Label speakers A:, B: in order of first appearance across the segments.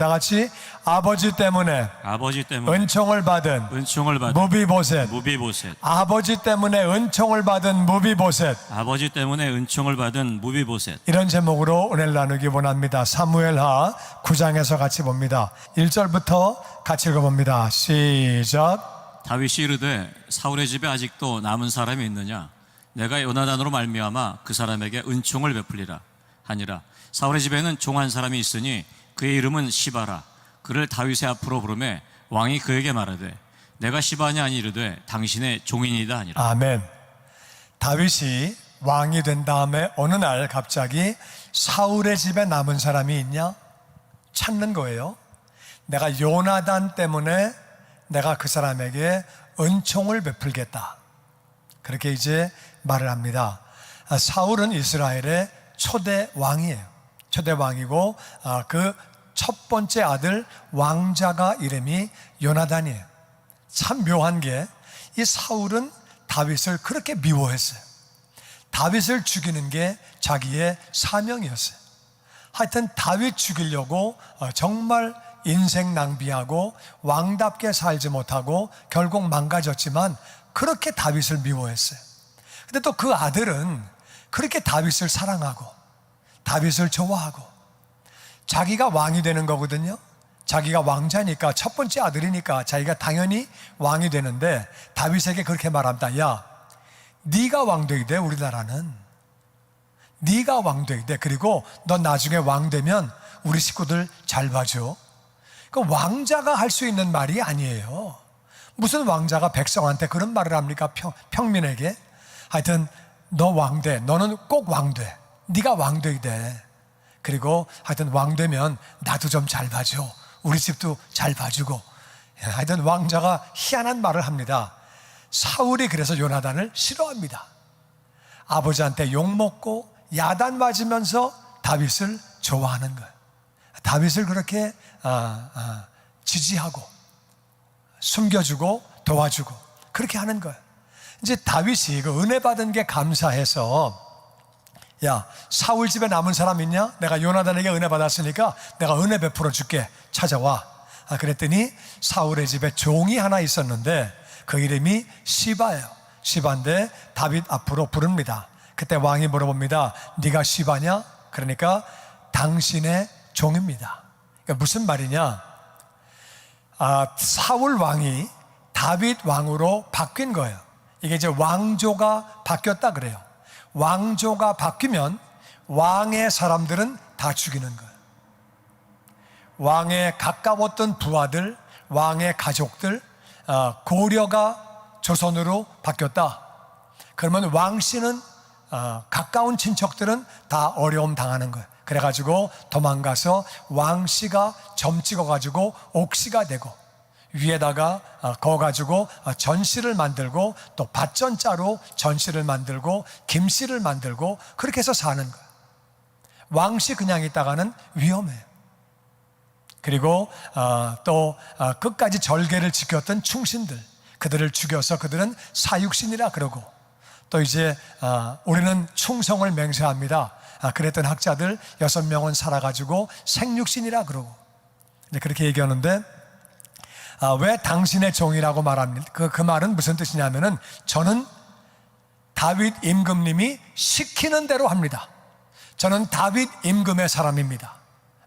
A: 다 같이 아버지 때문에
B: 아버지 때문에
A: 은총을 받은
B: 은총을 받은
A: 무비보셋
B: 무비보셋
A: 아버지 때문에 은총을 받은 무비보셋
B: 아버지 때문에 은총을 받은 무비보셋
A: 이런 제목으로 은혜를 나누기 원합니다. 사무엘하 9장에서 같이 봅니다. 1절부터 같이 읽어봅니다. 시작.
B: 다윗이 이르되 사울의 집에 아직도 남은 사람이 있느냐 내가 요나단으로 말미암아 그 사람에게 은총을 베풀리라 하니라 사울의 집에는 종한 사람이 있으니 그의 이름은 시바라 그를 다윗의 앞으로 부르매 왕이 그에게 말하되 내가 시바냐 아니 이르되 당신의 종인이다 하니라
A: 아멘. 다윗이 왕이 된 다음에 어느 날 갑자기 사울의 집에 남은 사람이 있냐? 찾는 거예요. 내가 요나단 때문에 내가 그 사람에게 은총을 베풀겠다. 그렇게 이제 말을 합니다. 아, 사울은 이스라엘의 초대 왕이에요. 초대 왕이고 그 첫 번째 아들 왕자가 이름이 요나단이에요. 참 묘한 게 이 사울은 다윗을 그렇게 미워했어요. 다윗을 죽이는 게 자기의 사명이었어요. 하여튼 다윗 죽이려고 어, 정말 인생 낭비하고 왕답게 살지 못하고 결국 망가졌지만 그렇게 다윗을 미워했어요. 근데 또 그 아들은 그렇게 다윗을 사랑하고 다윗을 좋아하고 자기가 왕이 되는 거거든요. 자기가 왕자니까 첫 번째 아들이니까 자기가 당연히 왕이 되는데 다윗에게 그렇게 말합니다. 야, 네가 왕 되게 돼 우리나라는. 네가 왕 되게 돼. 그리고 넌 나중에 왕 되면 우리 식구들 잘 봐줘. 그 왕자가 할 수 있는 말이 아니에요. 무슨 왕자가 백성한테 그런 말을 합니까? 평, 평민에게. 하여튼 너 왕 돼. 너는 꼭 왕 돼. 네가 왕 되게 돼. 그리고 하여튼 왕 되면 나도 좀 잘 봐줘. 우리 집도 잘 봐주고. 하여튼 왕자가 희한한 말을 합니다. 사울이 그래서 요나단을 싫어합니다. 아버지한테 욕먹고 야단 맞으면서 다윗을 좋아하는 거예요. 다윗을 그렇게 아, 아, 지지하고 숨겨주고 도와주고 그렇게 하는 거예요. 이제 다윗이 그 은혜 받은 게 감사해서 야 사울 집에 남은 사람 있냐? 내가 요나단에게 은혜 받았으니까 내가 은혜 베풀어 줄게 찾아와. 아, 그랬더니 사울의 집에 종이 하나 있었는데 그 이름이 시바예요. 시바인데 다윗 앞으로 부릅니다. 그때 왕이 물어봅니다. 네가 시바냐? 그러니까 당신의 종입니다. 그러니까 무슨 말이냐? 아, 사울 왕이 다윗 왕으로 바뀐 거예요. 이게 이제 왕조가 바뀌었다 그래요. 왕조가 바뀌면 왕의 사람들은 다 죽이는 거예요. 왕에 가까웠던 부하들, 왕의 가족들, 어, 고려가 조선으로 바뀌었다. 그러면 왕씨는 어, 가까운 친척들은 다 어려움 당하는 거예요. 그래가지고 도망가서 왕씨가 점 찍어가지고 옥씨가 되고 위에다가 어, 거 가지고 어, 전씨를 만들고 또 밭전자로 전씨를 만들고 김씨를 만들고 그렇게 해서 사는 거예요. 왕씨 그냥 있다가는 위험해요. 그리고 어, 또 어, 끝까지 절개를 지켰던 충신들 그들을 죽여서 그들은 사육신이라 그러고 또 이제 어, 우리는 충성을 맹세합니다. 아, 그랬던 학자들 여섯 명은 살아가지고 생육신이라 그러고 그렇게 얘기하는데 아, 왜 당신의 종이라고 말합니까? 그, 그 말은 무슨 뜻이냐면은 저는 다윗 임금님이 시키는 대로 합니다. 저는 다윗 임금의 사람입니다.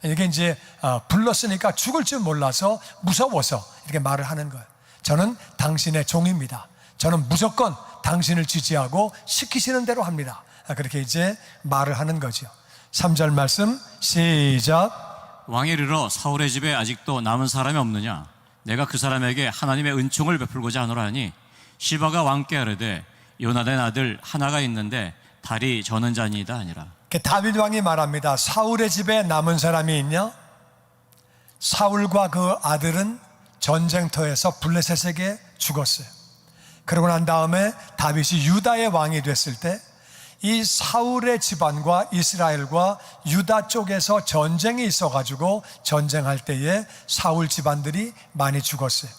A: 이게 이제 어, 불렀으니까 죽을 줄 몰라서 무서워서 이렇게 말을 하는 거예요. 저는 당신의 종입니다. 저는 무조건 당신을 지지하고 시키시는 대로 합니다. 아, 그렇게 이제 말을 하는 거죠. 3절 말씀 시작.
B: 왕이 이르러 사울의 집에 아직도 남은 사람이 없느냐 내가 그 사람에게 하나님의 은총을 베풀고자 하노라 하니 시바가 왕께 하르되 요나단 아들 하나가 있는데 다리 저는 자니이다 아니라
A: 이렇게 다윗 왕이 말합니다. 사울의 집에 남은 사람이 있냐? 사울과 그 아들은 전쟁터에서 블레셋에게 죽었어요. 그러고 난 다음에 다윗이 유다의 왕이 됐을 때 이 사울의 집안과 이스라엘과 유다 쪽에서 전쟁이 있어가지고 전쟁할 때에 사울 집안들이 많이 죽었어요.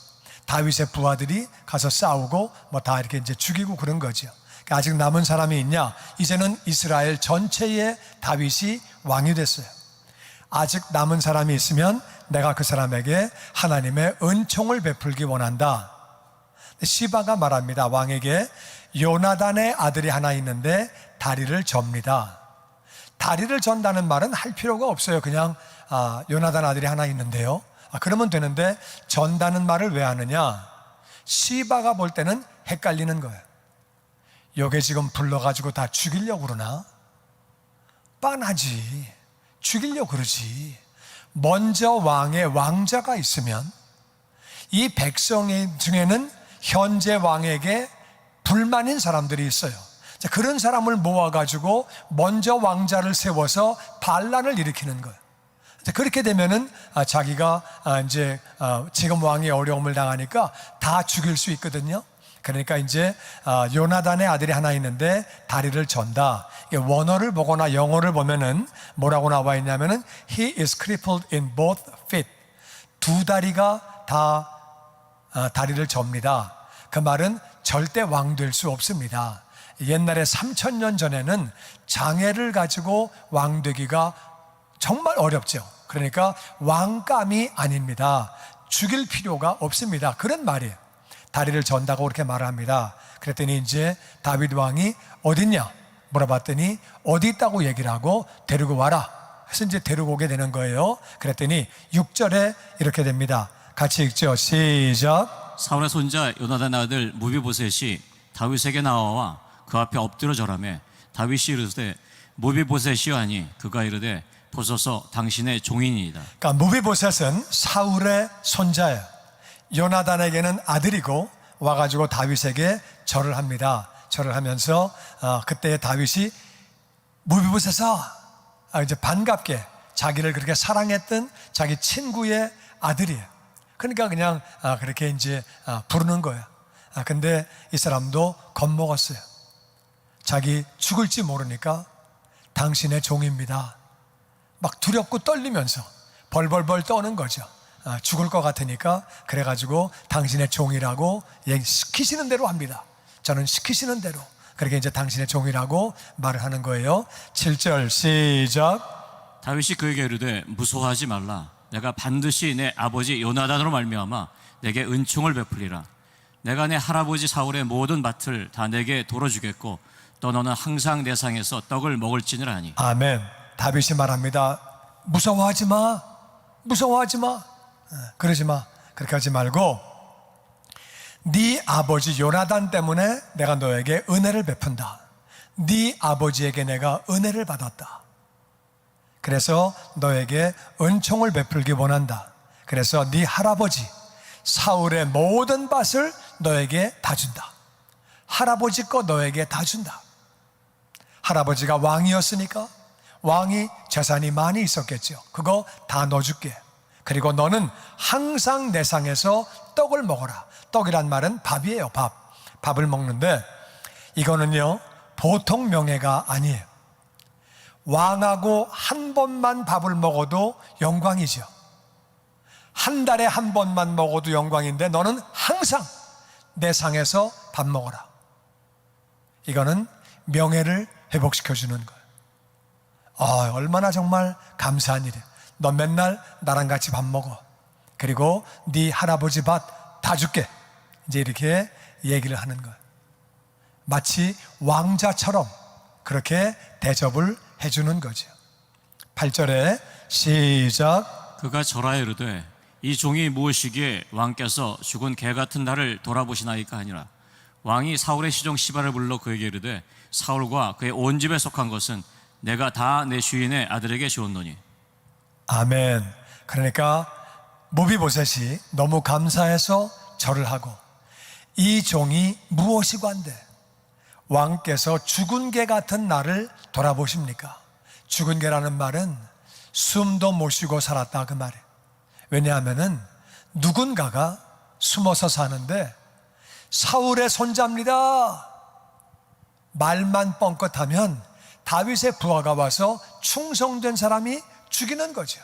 A: 다윗의 부하들이 가서 싸우고 뭐 다 이렇게 이제 죽이고 그런 거죠. 그러니까 아직 남은 사람이 있냐? 이제는 이스라엘 전체의 다윗이 왕이 됐어요. 아직 남은 사람이 있으면 내가 그 사람에게 하나님의 은총을 베풀기 원한다. 시바가 말합니다. 왕에게 요나단의 아들이 하나 있는데 다리를 접니다. 다리를 전다는 말은 할 필요가 없어요. 그냥 아, 요나단 아들이 하나 있는데요. 아, 그러면 되는데 전다는 말을 왜 하느냐? 시바가 볼 때는 헷갈리는 거예요. 요게 지금 불러가지고 다 죽이려고 그러나? 빤하지. 죽이려고 그러지. 먼저 왕의 왕자가 있으면 이 백성 중에는 현재 왕에게 불만인 사람들이 있어요. 자, 그런 사람을 모아가지고 먼저 왕자를 세워서 반란을 일으키는 거예요. 자, 그렇게 되면은 아, 자기가 아, 이제 아, 지금 왕이 어려움을 당하니까 다 죽일 수 있거든요. 그러니까 이제 아, 요나단의 아들이 하나 있는데 다리를 전다. 원어를 보거나 영어를 보면은 뭐라고 나와 있냐면은 he is crippled in both feet. 두 다리가 다 아, 다리를 접니다. 그 말은 절대 왕 될 수 없습니다. 옛날에 3천년 전에는 장애를 가지고 왕 되기가 정말 어렵죠. 그러니까 왕감이 아닙니다. 죽일 필요가 없습니다. 그런 말이에요. 다리를 전다고 그렇게 말합니다. 그랬더니 이제 다윗 왕이 어딨냐? 물어봤더니 어디 있다고 얘기를 하고 데리고 와라. 그래서 이제 데리고 오게 되는 거예요. 그랬더니 6절에 이렇게 됩니다. 같이 읽죠. 시작.
B: 사울의 손자 요나단 아들 무비보셋이 다윗에게 나와와 그 앞에 엎드려 절하매 다윗이 이르되 무비보셋이여 하니 그가 이르되 보소서 당신의 종인이다.
A: 그러니까 무비보셋은 사울의 손자예요. 요나단에게는 아들이고 와가지고 다윗에게 절을 합니다. 절을 하면서 어, 그때 다윗이 무비보셋아 아, 이제 반갑게 자기를 그렇게 사랑했던 자기 친구의 아들이에요. 그러니까 그냥 아, 그렇게 이제 아, 부르는 거예요. 아, 근데 이 사람도 겁먹었어요. 자기 죽을지 모르니까 당신의 종입니다. 막 두렵고 떨리면서 벌벌벌 떠는 거죠. 아, 죽을 것 같으니까 그래가지고 당신의 종이라고 시키시는 대로 합니다. 저는 시키시는 대로 그렇게 이제 당신의 종이라고 말을 하는 거예요. 7절 시작.
B: 다윗이 그에게 이르되 무서워하지 말라. 내가 반드시 내 아버지 요나단으로 말미암아 내게 은총을 베풀리라. 내가 내 할아버지 사울의 모든 밭을 다 내게 돌어주겠고 또 너는 항상 내 상에서 떡을 먹을지니라 하니
A: 아멘. 다윗이 말합니다. 무서워하지 마. 무서워하지 마. 어, 그러지 마. 그렇게 하지 말고 네 아버지 요나단 때문에 내가 너에게 은혜를 베푼다. 네 아버지에게 내가 은혜를 받았다. 그래서 너에게 은총을 베풀기 원한다. 그래서 네 할아버지 사울의 모든 밭을 너에게 다 준다. 할아버지 거 너에게 다 준다. 할아버지가 왕이었으니까 왕이 재산이 많이 있었겠죠. 그거 다 넣어줄게. 그리고 너는 항상 내 상에서 떡을 먹어라. 떡이란 말은 밥이에요, 밥. 밥을 먹는데 이거는요, 보통 명예가 아니에요. 왕하고 한 번만 밥을 먹어도 영광이죠. 한 달에 한 번만 먹어도 영광인데 너는 항상 내 상에서 밥 먹어라. 이거는 명예를 회복시켜 주는 거예요. 아, 얼마나 정말 감사한 일이야. 너 맨날 나랑 같이 밥 먹어. 그리고 네 할아버지 밭 다 줄게. 이제 이렇게 얘기를 하는 거예요. 마치 왕자처럼 그렇게 대접을 해주는 거죠. 8절에 시작.
B: 그가 절하여 이르되 이 종이 무엇이기에 왕께서 죽은 개 같은 나를 돌아보시나이까 하니라 왕이 사울의 시종 시바를 불러 그에게 이르되 사울과 그의 온 집에 속한 것은 내가 다 내 주인의 아들에게 주었노니
A: 아멘. 그러니까 모비보셋이 너무 감사해서 절을 하고 이 종이 무엇이 관대? 왕께서 죽은 개 같은 나를 돌아보십니까? 죽은 개라는 말은 숨도 못 쉬고 살았다 그 말이에요. 왜냐하면은 누군가가 숨어서 사는데 사울의 손자입니다. 말만 뻥끗하면 다윗의 부하가 와서 충성된 사람이 죽이는 거죠.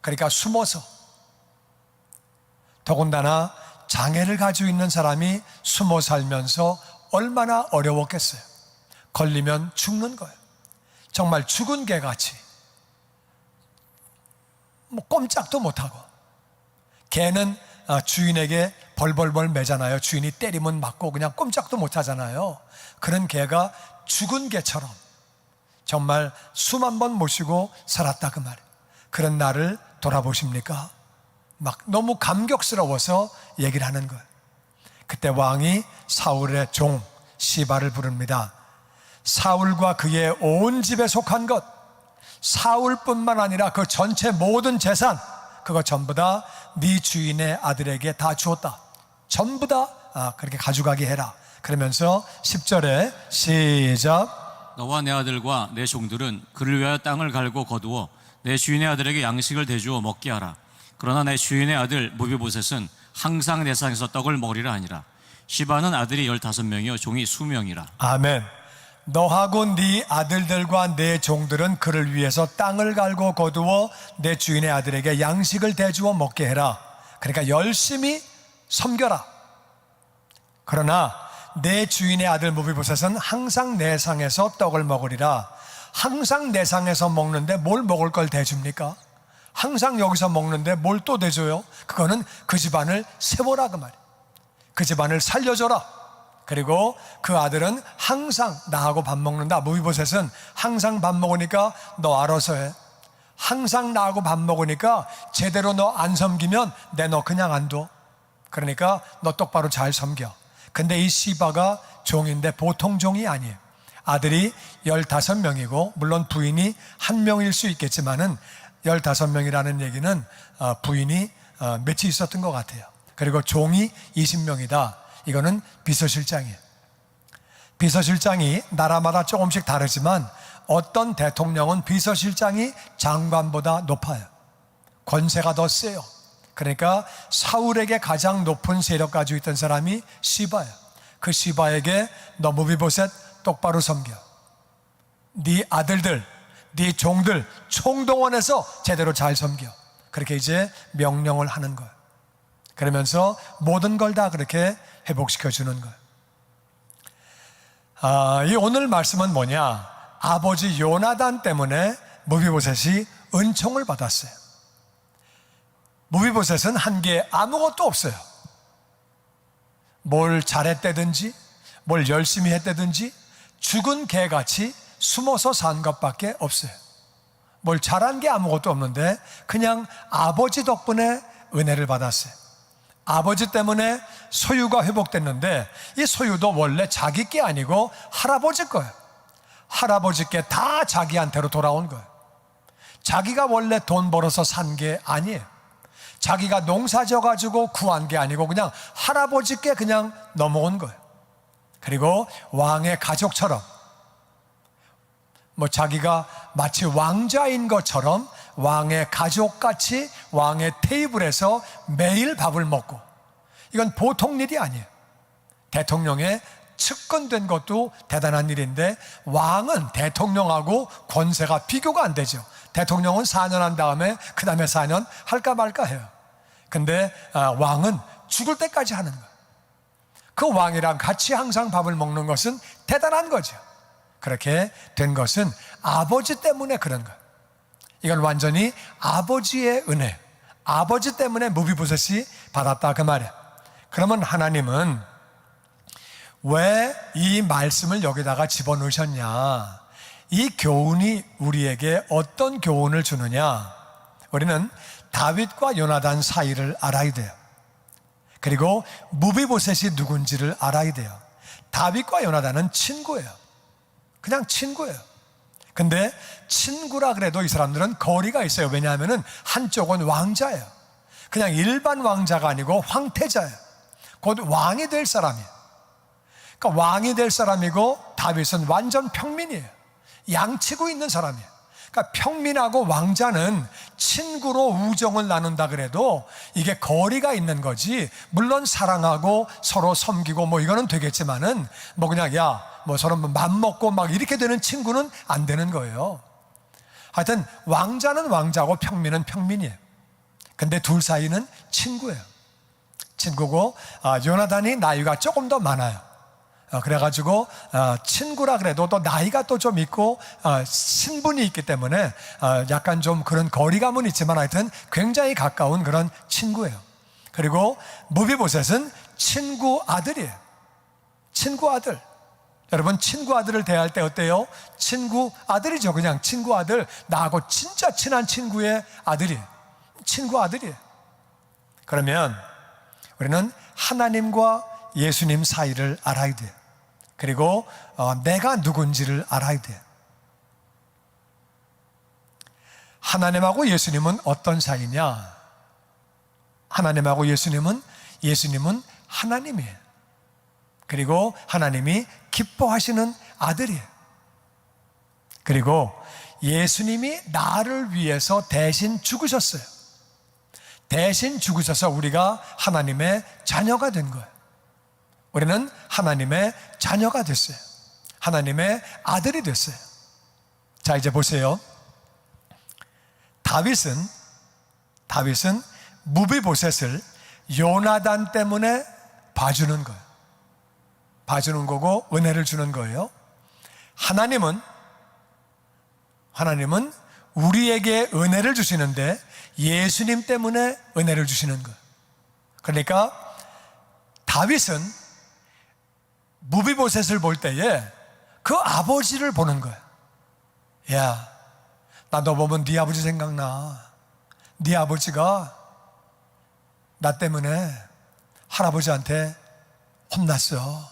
A: 그러니까 숨어서 더군다나 장애를 가지고 있는 사람이 숨어 살면서 얼마나 어려웠겠어요. 걸리면 죽는 거예요. 정말 죽은 개 같이 뭐 꼼짝도 못하고 개는 아, 주인에게 벌벌벌 매잖아요. 주인이 때리면 맞고 그냥 꼼짝도 못 하잖아요. 그런 개가 죽은 개처럼 정말 수만 번 모시고 살았다 그 말이에요. 그런 나를 돌아보십니까? 막 너무 감격스러워서 얘기를 하는 거예요. 그때 왕이 사울의 종 시바를 부릅니다. 사울과 그의 온 집에 속한 것, 사울뿐만 아니라 그 전체 모든 재산, 그거 전부 다 네 주인의 아들에게 다 주었다. 전부 다 아, 그렇게 가져가게 해라. 그러면서 10절에 시작.
B: 너와 내 아들과 내 종들은 그를 위하여 땅을 갈고 거두어 내 주인의 아들에게 양식을 대주어 먹게 하라. 그러나 내 주인의 아들 무비보셋은 항상 내 상에서 떡을 먹으리라 하니라. 시바는 아들이 열다섯 명이요 종이 수명이라.
A: 아멘. 너하고 네 아들들과 내 종들은 그를 위해서 땅을 갈고 거두어 내 주인의 아들에게 양식을 대주어 먹게 해라. 그러니까 열심히 섬겨라. 그러나 내 주인의 아들 무비보셋은 항상 내 상에서 떡을 먹으리라. 항상 내 상에서 먹는데 뭘 먹을 걸 대줍니까? 항상 여기서 먹는데 뭘 또 대줘요? 그거는 그 집안을 세워라 그 말이에요. 그 집안을 살려줘라. 그리고 그 아들은 항상 나하고 밥 먹는다. 무비보셋은 항상 밥 먹으니까 너 알아서 해. 항상 나하고 밥 먹으니까 제대로 너 안 섬기면 내 너 그냥 안 둬. 그러니까 너 똑바로 잘 섬겨. 근데 이 시바가 종인데 보통 종이 아니에요. 아들이 15명이고, 물론 부인이 한 명일 수 있겠지만은 15명이라는 얘기는 어, 부인이 어, 며칠 있었던 것 같아요. 그리고 종이 20명이다. 이거는 비서실장이에요. 비서실장이 나라마다 조금씩 다르지만 어떤 대통령은 비서실장이 장관보다 높아요. 권세가 더 세요. 그러니까 사울에게 가장 높은 세력 가지고 있던 사람이 시바예요. 그 시바에게 너 무비보셋 똑바로 섬겨. 네 아들들, 네 종들 총동원해서 제대로 잘 섬겨. 그렇게 이제 명령을 하는 거예요. 그러면서 모든 걸 다 그렇게 회복시켜 주는 거예요. 아, 이 오늘 말씀은 뭐냐? 아버지 요나단 때문에 무비보셋이 은총을 받았어요. 무비보셋은 한 게 아무것도 없어요. 뭘 잘했다든지, 뭘 열심히 했다든지, 죽은 개같이 숨어서 산 것밖에 없어요. 뭘 잘한 게 아무것도 없는데, 그냥 아버지 덕분에 은혜를 받았어요. 아버지 때문에 소유가 회복됐는데, 이 소유도 원래 자기 게 아니고 할아버지 거예요. 할아버지께 다 자기한테로 돌아온 거예요. 자기가 원래 돈 벌어서 산 게 아니에요. 자기가 농사 져가지고 구한 게 아니고 그냥 할아버지께 그냥 넘어온 거예요. 그리고 왕의 가족처럼 뭐 자기가 마치 왕자인 것처럼 왕의 가족같이 왕의 테이블에서 매일 밥을 먹고 이건 보통 일이 아니에요. 대통령의 측근된 것도 대단한 일인데 왕은 대통령하고 권세가 비교가 안 되죠. 대통령은 4년 한 다음에 그 다음에 4년 할까 말까 해요. 근데 아, 왕은 죽을 때까지 하는 거예요. 그 왕이랑 같이 항상 밥을 먹는 것은 대단한 거죠. 그렇게 된 것은 아버지 때문에 그런 거예요. 이건 완전히 아버지의 은혜, 아버지 때문에 무비보셋이 받았다 그 말이에요. 그러면 하나님은 왜 이 말씀을 여기다가 집어넣으셨냐? 이 교훈이 우리에게 어떤 교훈을 주느냐? 우리는 다윗과 요나단 사이를 알아야 돼요. 그리고 무비보셋이 누군지를 알아야 돼요. 다윗과 요나단은 친구예요. 그냥 친구예요. 근데 친구라 그래도 이 사람들은 거리가 있어요. 왜냐하면 한쪽은 왕자예요. 그냥 일반 왕자가 아니고 황태자예요. 곧 왕이 될 사람이에요. 그러니까 왕이 될 사람이고 다윗은 완전 평민이에요. 양치고 있는 사람이에요. 그러니까 평민하고 왕자는 친구로 우정을 나눈다 그래도 이게 거리가 있는 거지. 물론 사랑하고 서로 섬기고 뭐 이거는 되겠지만은 뭐 그냥 야, 뭐 서로 맘 먹고 막 이렇게 되는 친구는 안 되는 거예요. 하여튼 왕자는 왕자고 평민은 평민이에요. 근데 둘 사이는 친구예요. 친구고 아, 요나단이 나이가 조금 더 많아요. 어, 그래가지고 어, 친구라 그래도 또 나이가 또 좀 있고 어, 신분이 있기 때문에 어, 약간 좀 그런 거리감은 있지만 하여튼 굉장히 가까운 그런 친구예요. 그리고 무비보셋은 친구 아들이에요. 친구 아들. 여러분 친구 아들을 대할 때 어때요? 친구 아들이죠. 그냥 친구 아들. 나하고 진짜 친한 친구의 아들이에요. 친구 아들이에요. 그러면 우리는 하나님과 예수님 사이를 알아야 돼요. 그리고 어, 내가 누군지를 알아야 돼요. 하나님하고 예수님은 어떤 사이냐? 하나님하고 예수님은 예수님은 하나님이에요. 그리고 하나님이 기뻐하시는 아들이에요. 그리고 예수님이 나를 위해서 대신 죽으셨어요. 대신 죽으셔서 우리가 하나님의 자녀가 된 거예요. 우리는 하나님의 자녀가 됐어요. 하나님의 아들이 됐어요. 자, 이제 보세요. 다윗은, 다윗은 무비보셋을 요나단 때문에 봐주는 거예요. 봐주는 거고 은혜를 주는 거예요. 하나님은, 하나님은 우리에게 은혜를 주시는데 예수님 때문에 은혜를 주시는 거예요. 그러니까 다윗은 무비보셋을 볼 때에 그 아버지를 보는 거예요. 야, 나 너 보면 네 아버지 생각나. 네 아버지가 나 때문에 할아버지한테 혼났어.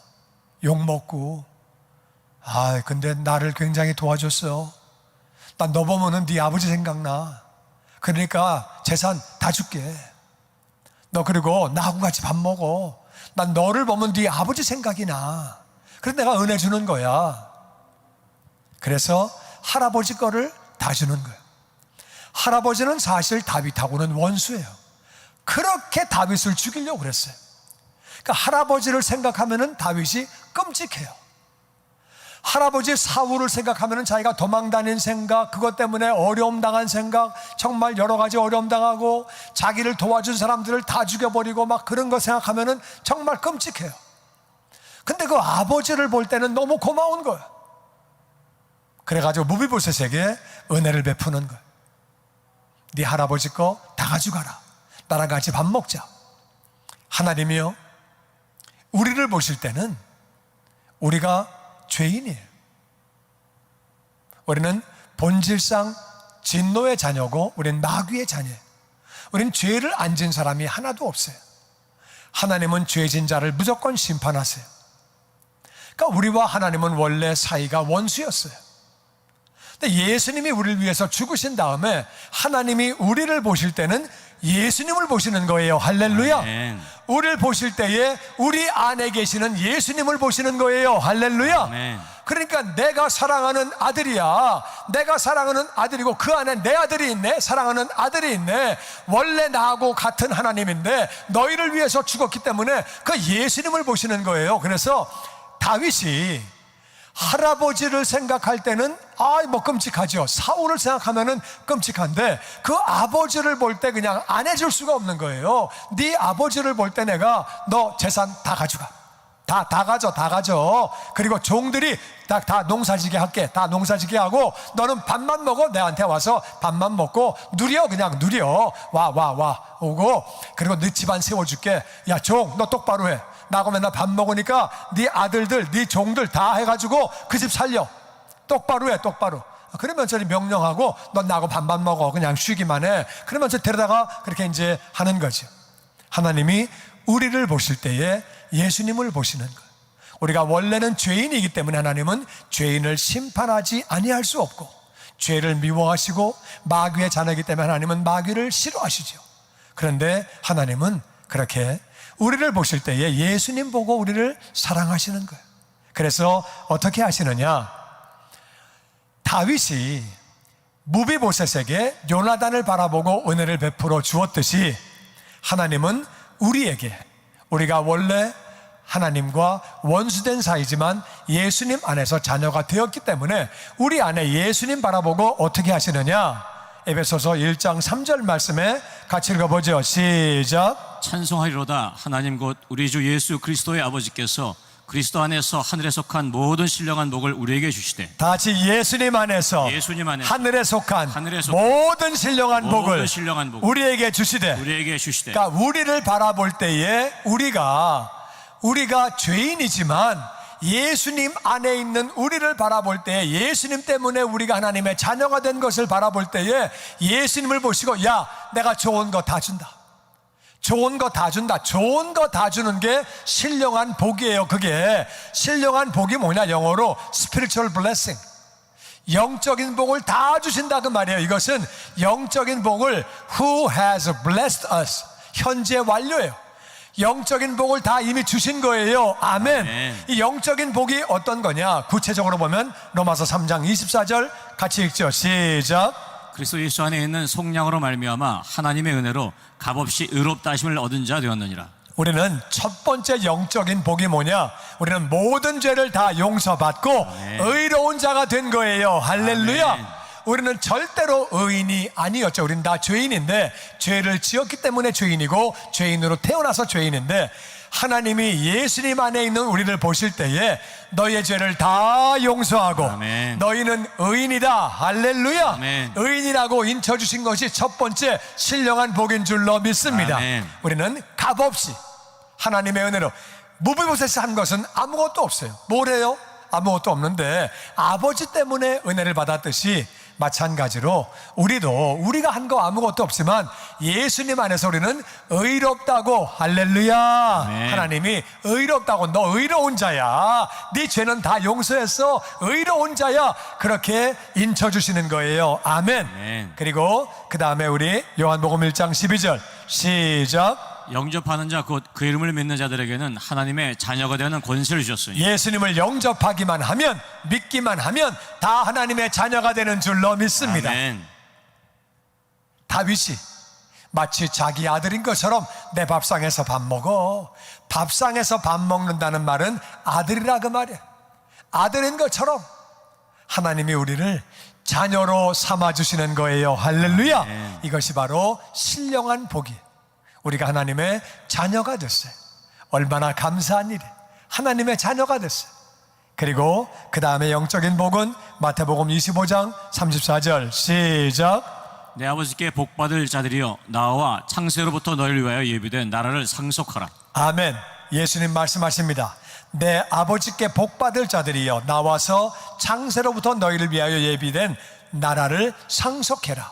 A: 욕 먹고. 아, 근데 나를 굉장히 도와줬어. 난너 보면은 네 아버지 생각나. 그러니까 재산 다 줄게. 너 그리고 나하고 같이 밥 먹어. 난 너를 보면 네 아버지 생각이 나. 그래서 내가 은혜 주는 거야. 그래서 할아버지 거를 다 주는 거예요. 할아버지는 사실 다윗하고는 원수예요. 그렇게 다윗을 죽이려고 그랬어요. 그러니까 할아버지를 생각하면은 다윗이 끔찍해요. 할아버지 사울을 생각하면은 자기가 도망 다닌 생각, 그것 때문에 어려움 당한 생각, 정말 여러 가지 어려움 당하고 자기를 도와준 사람들을 다 죽여버리고 막 그런 거 생각하면은 정말 끔찍해요. 근데 그 아버지를 볼 때는 너무 고마운 거예요. 그래가지고 무비보셋에게 은혜를 베푸는 거예요. 네 할아버지 거 다 가져가라. 나랑 같이 밥 먹자. 하나님이요. 우리를 보실 때는 우리가 죄인이에요. 우리는 본질상 진노의 자녀고 우리는 마귀의 자녀예요. 우리는 죄를 안 진 사람이 하나도 없어요. 하나님은 죄진 자를 무조건 심판하세요. 그러니까 우리와 하나님은 원래 사이가 원수였어요. 근데 예수님이 우리를 위해서 죽으신 다음에 하나님이 우리를 보실 때는 예수님을 보시는 거예요. 할렐루야.
B: 아멘.
A: 우리를 보실 때에 우리 안에 계시는 예수님을 보시는 거예요. 할렐루야.
B: 아멘.
A: 그러니까 내가 사랑하는 아들이야. 내가 사랑하는 아들이고 그 안에 내 아들이 있네. 사랑하는 아들이 있네. 원래 나하고 같은 하나님인데 너희를 위해서 죽었기 때문에 그 예수님을 보시는 거예요. 그래서 다윗이 할아버지를 생각할 때는 아, 뭐 끔찍하죠. 사울을 생각하면은 끔찍한데 그 아버지를 볼 때 그냥 안 해줄 수가 없는 거예요. 네 아버지를 볼 때 내가 너 재산 다 가져가. 다, 다 가져, 다 가져. 그리고 종들이 다, 다 농사지게 할게. 다 농사지게 하고 너는 밥만 먹어. 내한테 와서 밥만 먹고 누려. 그냥 누려. 와, 와, 와. 오고. 그리고 네 집안 세워줄게. 야, 종, 너 똑바로 해. 나하고 맨날 밥 먹으니까 네 아들들, 네 종들 다 해가지고 그 집 살려. 똑바로 해, 똑바로. 그러면 저리 명령하고 넌 나하고 밥만 먹어. 그냥 쉬기만 해. 그러면 저 데려다가 그렇게 이제 하는 거죠. 하나님이 우리를 보실 때에 예수님을 보시는 거예요. 우리가 원래는 죄인이기 때문에 하나님은 죄인을 심판하지 아니할 수 없고 죄를 미워하시고 마귀의 자녀이기 때문에 하나님은 마귀를 싫어하시죠. 그런데 하나님은 그렇게 우리를 보실 때에 예수님 보고 우리를 사랑하시는 거예요. 그래서 어떻게 하시느냐? 다윗이 무비보셋에게 요나단을 바라보고 은혜를 베풀어 주었듯이 하나님은 우리에게 우리가 원래 하나님과 원수된 사이지만 예수님 안에서 자녀가 되었기 때문에 우리 안에 예수님 바라보고 어떻게 하시느냐? 에베소서 1장 3절 말씀에 같이 읽어보죠. 시작.
B: 찬송하리로다. 하나님 곧 우리 주 예수 그리스도의 아버지께서 그리스도 안에서 하늘에 속한 모든 신령한 복을 우리에게 주시되
A: 다 같이 예수님 안에서
B: 예수님 안에서
A: 하늘에 속한
B: 하늘에 속한
A: 모든 신령한
B: 모든
A: 복을
B: 신령한 복을
A: 우리에게 주시되
B: 우리에게 주시되
A: 그러니까 우리를 바라볼 때에 우리가 우리가 죄인이지만 예수님 안에 있는 우리를 바라볼 때 예수님 때문에 우리가 하나님의 자녀가 된 것을 바라볼 때에 예수님을 보시고 야 내가 좋은 거 다 준다 좋은 거 다 준다 좋은 거 다 주는 게 신령한 복이에요 그게 신령한 복이 뭐냐 영어로 spiritual blessing 영적인 복을 다 주신다 그 말이에요. 이것은 영적인 복을 who has blessed us 현재 완료예요. 영적인 복을 다 이미 주신 거예요. 아멘.
B: 아멘.
A: 이 영적인 복이 어떤 거냐? 구체적으로 보면 로마서 3장 24절 같이 읽죠. 시작.
B: 그리스도 예수 안에 있는 속량으로 말미암아 하나님의 은혜로 값없이 의롭다 하심을 얻은 자 되었느니라
A: 우리는 첫 번째 영적인 복이 뭐냐? 우리는 모든 죄를 다 용서받고
B: 아멘.
A: 의로운 자가 된 거예요. 할렐루야.
B: 아멘.
A: 우리는 절대로 의인이 아니었죠. 우리는 다 죄인인데 죄를 지었기 때문에 죄인이고 죄인으로 태어나서 죄인인데 하나님이 예수님 안에 있는 우리를 보실 때에 너의 죄를 다 용서하고
B: 아멘.
A: 너희는 의인이다. 할렐루야.
B: 아멘.
A: 의인이라고 인쳐 주신 것이 첫 번째 신령한 복인 줄로 믿습니다.
B: 아멘.
A: 우리는 값없이 하나님의 은혜로 무비보셋이 한 것은 아무것도 없어요. 뭐래요? 아무것도 없는데 아버지 때문에 은혜를 받았듯이 마찬가지로 우리도 우리가 한 거 아무것도 없지만 예수님 안에서 우리는 의롭다고 할렐루야.
B: 아멘.
A: 하나님이 의롭다고 너 의로운 자야. 네 죄는 다 용서했어. 의로운 자야. 그렇게 인쳐 주시는 거예요. 아멘.
B: 아멘.
A: 그리고 그 다음에 우리 요한복음 1장 12절 시작
B: 영접하는 자 곧 그 이름을 믿는 자들에게는 하나님의 자녀가 되는 권세를 주셨으니
A: 예수님을 영접하기만 하면 믿기만 하면 다 하나님의 자녀가 되는 줄로 믿습니다.
B: 아멘.
A: 다윗이 마치 자기 아들인 것처럼 내 밥상에서 밥 먹어. 밥상에서 밥 먹는다는 말은 아들이라 그 말이야. 아들인 것처럼 하나님이 우리를 자녀로 삼아 주시는 거예요. 할렐루야.
B: 아멘.
A: 이것이 바로 신령한 복이. 우리가 하나님의 자녀가 됐어요. 얼마나 감사한 일이. 하나님의 자녀가 됐어요. 그리고 그 다음에 영적인 복은 마태복음 25장 34절 시작.
B: 내 아버지께 복 받을 자들이여 나와 창세로부터 너희를 위하여 예비된 나라를 상속하라
A: 아멘. 예수님 말씀하십니다. 내 아버지께 복 받을 자들이여 나와서 창세로부터 너희를 위하여 예비된 나라를 상속해라.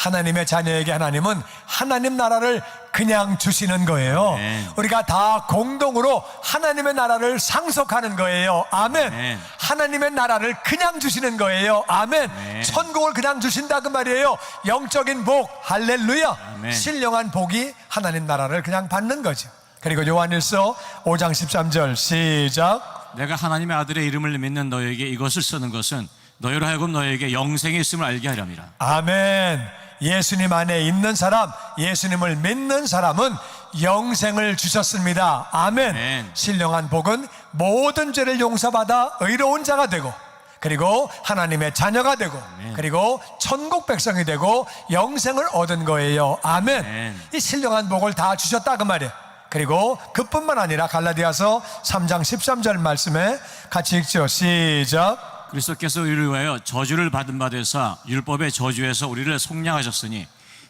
A: 하나님의 자녀에게 하나님은 하나님 나라를 그냥 주시는 거예요.
B: 아멘.
A: 우리가 다 공동으로 하나님의 나라를 상속하는 거예요. 아멘.
B: 아멘.
A: 하나님의 나라를 그냥 주시는 거예요. 아멘.
B: 아멘.
A: 천국을 그냥 주신다 그 말이에요. 영적인 복. 할렐루야.
B: 아멘.
A: 신령한 복이 하나님 나라를 그냥 받는 거죠. 그리고 요한일서 5장 13절 시작.
B: 내가 하나님의 아들의 이름을 믿는 너에게 이것을 쓰는 것은 너희로 하여금 너에게 영생이 있음을 알게 하렵니다
A: 아멘. 예수님 안에 있는 사람, 예수님을 믿는 사람은 영생을 주셨습니다. 아멘.
B: 아멘.
A: 신령한 복은 모든 죄를 용서받아 의로운 자가 되고 그리고 하나님의 자녀가 되고
B: 아멘.
A: 그리고 천국 백성이 되고 영생을 얻은 거예요. 아멘.
B: 아멘.
A: 이 신령한 복을 다 주셨다 그 말이에요. 그리고 그뿐만 아니라 갈라디아서 3장 13절 말씀에 같이 읽죠. 시작.
B: 그리스도께서 우리를 위하여 저주를 받은 바 되사 율법의 저주에서 우리를 속량하셨으니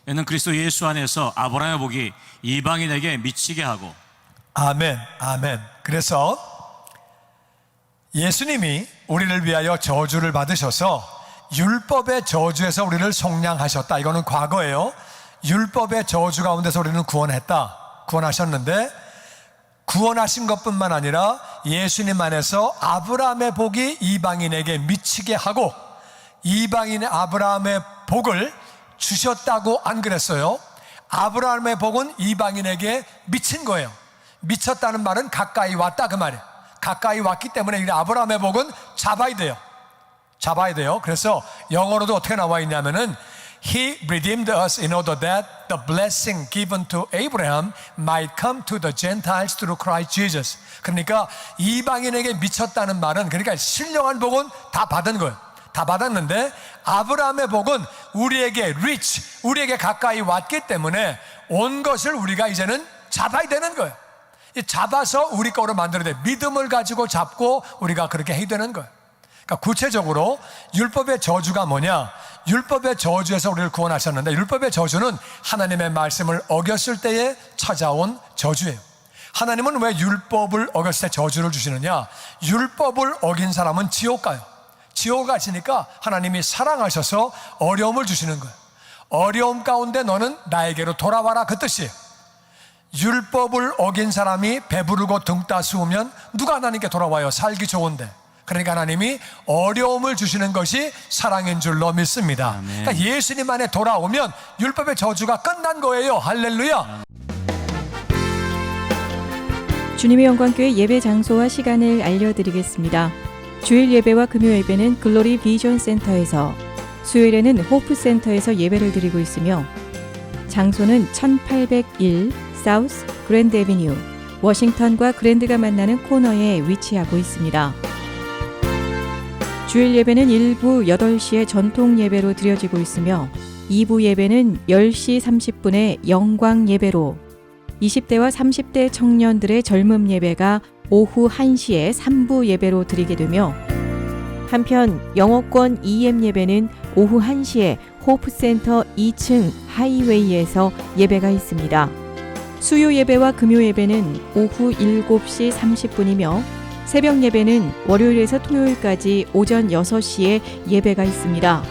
B: 이는 그리스도 예수 안에서 아브라함의 복이 이방인에게 미치게 하고
A: 아멘, 아멘. 그래서 예수님이 우리를 위하여 저주를 받으셔서 율법의 저주에서 우리를 속량하셨다. 이거는 과거예요. 율법의 저주 가운데서 우리는 구원했다. 구원하셨는데 구원하신 것뿐만 아니라 예수님 안에서 아브라함의 복이 이방인에게 미치게 하고 이방인의 아브라함의 복을 주셨다고 안 그랬어요? 아브라함의 복은 이방인에게 미친 거예요. 미쳤다는 말은 가까이 왔다 그 말이에요. 가까이 왔기 때문에 이 아브라함의 복은 잡아야 돼요. 잡아야 돼요. 그래서 영어로도 어떻게 나와 있냐면은 He redeemed us in order that the blessing given to Abraham might come to the Gentiles through Christ Jesus. 그러니까 이방인에게 미쳤다는 말은 그러니까 신령한 복은 다 받은 거예요. 다 받았는데 아브라함의 복은 우리에게 reach, 우리에게 가까이 왔기 때문에 온 것을 우리가 이제는 잡아야 되는 거예요. 이 잡아서 우리 거로 만들어야 돼. 믿음을 가지고 잡고 우리가 그렇게 해야 되는 거예요. 그러니까 구체적으로 율법의 저주가 뭐냐? 율법의 저주에서 우리를 구원하셨는데 율법의 저주는 하나님의 말씀을 어겼을 때에 찾아온 저주예요. 하나님은 왜 율법을 어겼을 때 저주를 주시느냐? 율법을 어긴 사람은 지옥 가요. 지옥 가시니까 하나님이 사랑하셔서 어려움을 주시는 거예요. 어려움 가운데 너는 나에게로 돌아와라 그 뜻이에요. 율법을 어긴 사람이 배부르고 등 따스우면 누가 하나님께 돌아와요? 살기 좋은데. 그러니까 하나님이 어려움을 주시는 것이 사랑인 줄로 믿습니다.
B: 아멘.
A: 그러니까 예수님 안에 돌아오면 율법의 저주가 끝난 거예요. 할렐루야.
C: 주님의 영광교회 예배 장소와 시간을 알려드리겠습니다. 주일 예배와 금요 예배는 글로리 비전 센터에서, 수요일에는 호프 센터에서 예배를 드리고 있으며, 장소는 1801 사우스 그랜드 에비뉴, 워싱턴과 그랜드가 만나는 코너에 위치하고 있습니다. 주일 예배는 일부 8시에 전통 예배로 드려지고 있으며, 2부 예배는 10시 30분에 영광 예배로 20대와 30대 청년들의 젊음 예배가 오후 1시에 3부 예배로 드리게 되며 한편 영어권 EM 예배는 오후 1시에 호프센터 2층 하이웨이에서 예배가 있습니다. 수요 예배와 금요 예배는 오후 7시 30분이며 새벽 예배는 월요일에서 토요일까지 오전 6시에 예배가 있습니다.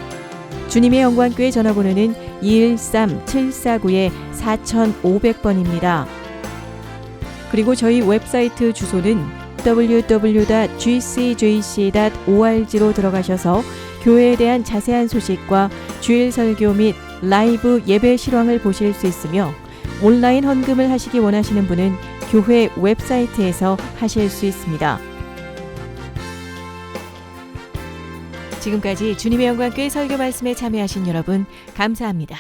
C: 주님의 영광교회 전화번호는 213-749-4500번입니다. 그리고 저희 웹사이트 주소는 www.gcjc.org로 들어가셔서 교회에 대한 자세한 소식과 주일 설교 및 라이브 예배 실황을 보실 수 있으며 온라인 헌금을 하시기 원하시는 분은 교회 웹사이트에서 하실 수 있습니다. 지금까지 주님의 영광교회 설교 말씀에 참여하신 여러분 감사합니다.